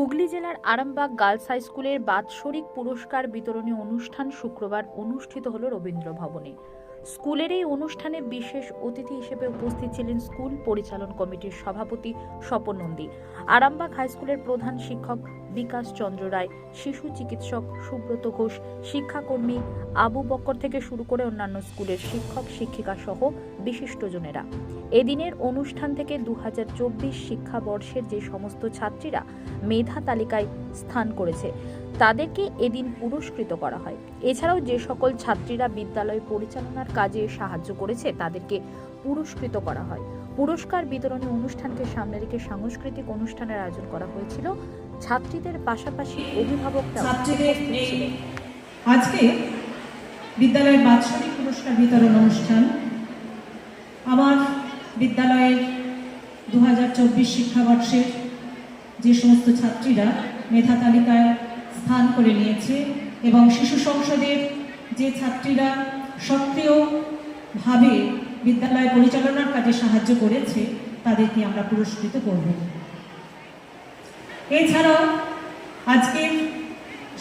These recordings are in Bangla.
হুগলি জেলার আরামবাগ গার্লস হাই স্কুলের বাৎসরিক পুরস্কার বিতরণী অনুষ্ঠান শুক্রবার অনুষ্ঠিত হল রবীন্দ্র ভবনে। স্কুলের এই অনুষ্ঠানে বিশেষ অতিথি হিসেবে উপস্থিত ছিলেন স্কুল পরিচালন কমিটির সভাপতি স্বপন নন্দী। আরামবাগ হাই স্কুলের প্রধান শিক্ষক বিকাশ চন্দ্র রায়, শিশু চিকিৎসক সুব্রত ঘোষ, শিক্ষাকর্মী আবু বক্কর থেকে শুরু করে অন্যান্য স্কুলের শিক্ষক, শিক্ষিকা সহ বিশিষ্টজনেরা এদিনের অনুষ্ঠান থেকে দু হাজার চব্বিশ শিক্ষাবর্ষের যে সমস্ত ছাত্রীরা মেধা তালিকায় স্থান করেছে, তাদেরকে এদিন পুরস্কৃত করা হয়। এছাড়াও যে সকল ছাত্রীরা বিদ্যালয় পরিচালনার কাজে সাহায্য করেছে, তাদেরকে পুরস্কৃত করা হয়। পুরস্কার বিতরণী অনুষ্ঠানকে সামনে রেখে সাংস্কৃতিক অনুষ্ঠানের আয়োজন করা হয়েছিল ছাত্রীদের পাশাপাশি অভিভাবকরা আজকে বিদ্যালয়ের বাৎসরিক পুরস্কার বিতরণ অনুষ্ঠান। আমার বিদ্যালয়ের দু হাজার চব্বিশ শিক্ষাবর্ষের যে সমস্ত ছাত্রীরা মেধা তালিকায় স্থান করে নিয়েছে এবং শিশু সংসদের যে ছাত্রীরা সক্রিয়ভাবে বিদ্যালয় পরিচালনার কাজে সাহায্য করেছে তাদেরকে আমরা পুরস্কৃত করব। এছাড়াও আজকের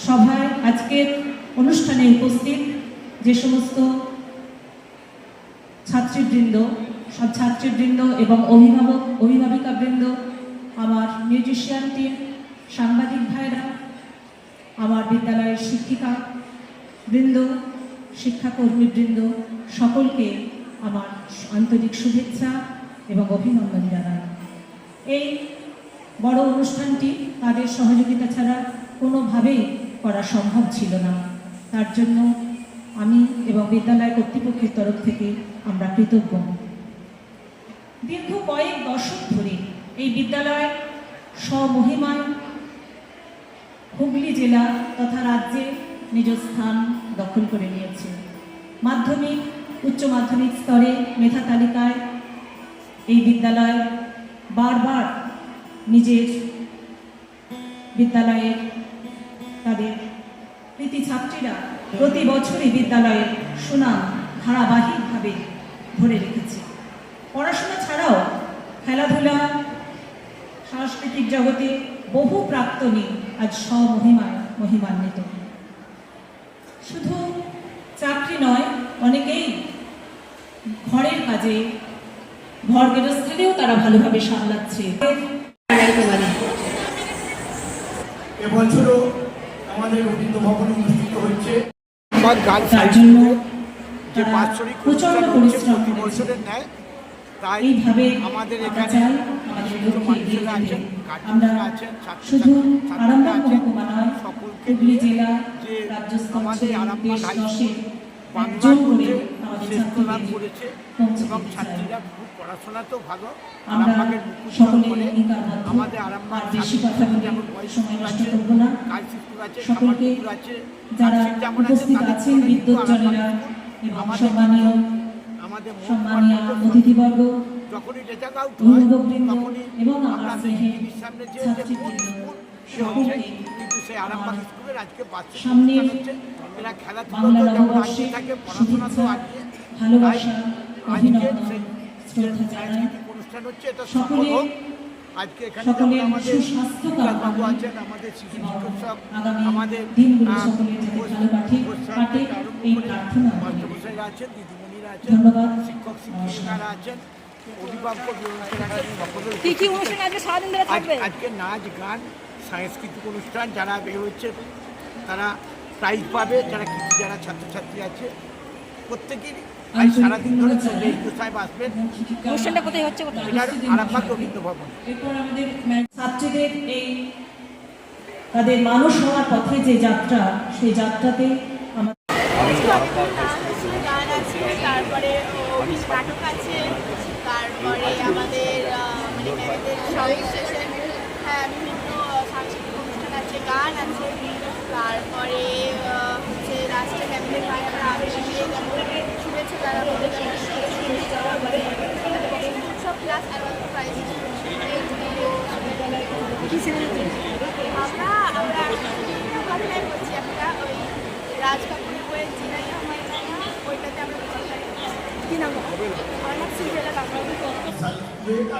সভায়, আজকের অনুষ্ঠানে উপস্থিত যে সমস্ত ছাত্রীবৃন্দ, সব ছাত্রীবৃন্দ এবং অভিভাবক, অভিভাবিকাবৃন্দ, আমার মিউজিশিয়ান টিম, সাংবাদিক ভাইরা, আমার বিদ্যালয়ের শিক্ষিকা বৃন্দ, শিক্ষাকর্মীবৃন্দ, সকলকে আমার আন্তরিক শুভেচ্ছা এবং অভিনন্দন জানাই। বড় অনুষ্ঠানটি তাদের সহযোগিতা ছাড়া কোনোভাবেই করা সম্ভব ছিল না। তার জন্য আমি এবং বিদ্যালয় কর্তৃপক্ষের তরফ থেকে আমরা কৃতজ্ঞ। দীর্ঘ কয়েক দশক ধরে এই বিদ্যালয় স্বমহিমায় হুগলি জেলা তথা রাজ্যে নিজ স্থান দখল করে নিয়েছে। মাধ্যমিক, উচ্চ মাধ্যমিক স্তরে মেধা তালিকায় এই বিদ্যালয় বারবার নিজের বিদ্যালয়ের তাদের কৃতি ছাত্রীরা প্রতি বছরই বিদ্যালয়ের সুনাম ধারাবাহিকভাবে ধরে রেখেছে। পড়াশোনা ছাড়াও খেলাধুলা, সাংস্কৃতিক জগতে বহু প্রাক্তনী আজ স্বমহিমায় মহিমান্বিত। শুধু চাকরি নয়, অনেকেই ঘরের কাজে, ঘর গৃহস্থীতেও তারা ভালোভাবে সামলাচ্ছে। এবছরও আমাদের রবীন্দ্র ভবনে অনুষ্ঠিত হচ্ছে। তার জন্য যে তারা বাৎসরিক প্রচণ্ড পরিশ্রম বছরের ন্যায় তাই এইভাবে আমাদের আমরা এখানে মানুষেরা আছেন গার্জেনরা আছেন শুধু আরামবাগ মহকুমা নয় সকলকে জেলা যে রাজ্য আমাদের আরামবাগ হাই করে শ্রেষ্ঠ লাভ করেছে এবং ছাত্রীরা খুব পড়াশোনাতেও ভালো। আরামবাগের মুখোশ করে আমাদের আরামবাগ যেমন বয়স স্কুল আছে স্কুল আছে আছে যেমন আছে, আমাদের অতিথিবর্গ যখনই রেজাল্ট আউট হয় তখনই এবং স্নেহের সামনে যে সামনে বাংলা নববর্ষে শুভেচ্ছা ভালোবাসা অভিনন্দন শ্রদ্ধা জানাই। সাংস্কৃতিক অনুষ্ঠান হচ্ছে এটা সফল সকলে হোক আজকে এখানে সকলের সুস্বাস্থ্য কামনা আছেন এবং আগামী দিনগুলো সকলের যাতে ভালো কাটে কাটে এই প্রার্থনা করি। মাস্টারমশাইরা আছেন দিদিমণিরা আছেন ধন্যবাদ। শিক্ষক নমস্কার শিক্ষিকারা আছেন অভিভাবক অভিভাবকেরা কি কি অনুষ্ঠান আজকে সারাদিন ধরে থাকবে আজকে নাচ গান সাংস্কৃতিক অনুষ্ঠান যারা বের হচ্ছে তারা প্রাইজ পাবে যারা কিছু যারা ছাত্রছাত্রী আছে। প্রত্যেকেরই আজ সারাদিন ধরে চলবে ইন্দু সাহেব আসবেন। অনুষ্ঠানটা কোথায় হচ্ছে কোথায় এটার আরামবাগ রবীন্দ্র ভবন। এরপর আমাদের ছাত্রীদের এই তাদের মানুষ হওয়ার পথে যে যাত্রা সেই যাত্রাতে আমাদের গান আছে তারপরে অভিনয় নাটক আছে তারপরে আমাদের আহ, মানে ম্যামেদের সঙ্গে শেষে হ্যাঁ বিভিন্ন সাংস্কৃতিক অনুষ্ঠান আছে তারপরে হচ্ছে ম্যামদের গায়ে আমরা আবেগ দিয়ে ম্যামদের শুভেচ্ছা জানাব সব ক্লাস অ্যাওয়ার্ড প্রাইজ আমরা আমরা কথাটাই বলছি আমরা ওই রাজ কাপুরের বইয়ের জিনাই আমার ওইটাতে আমরা কি নাম? আমার নাম সিজেলা কাকা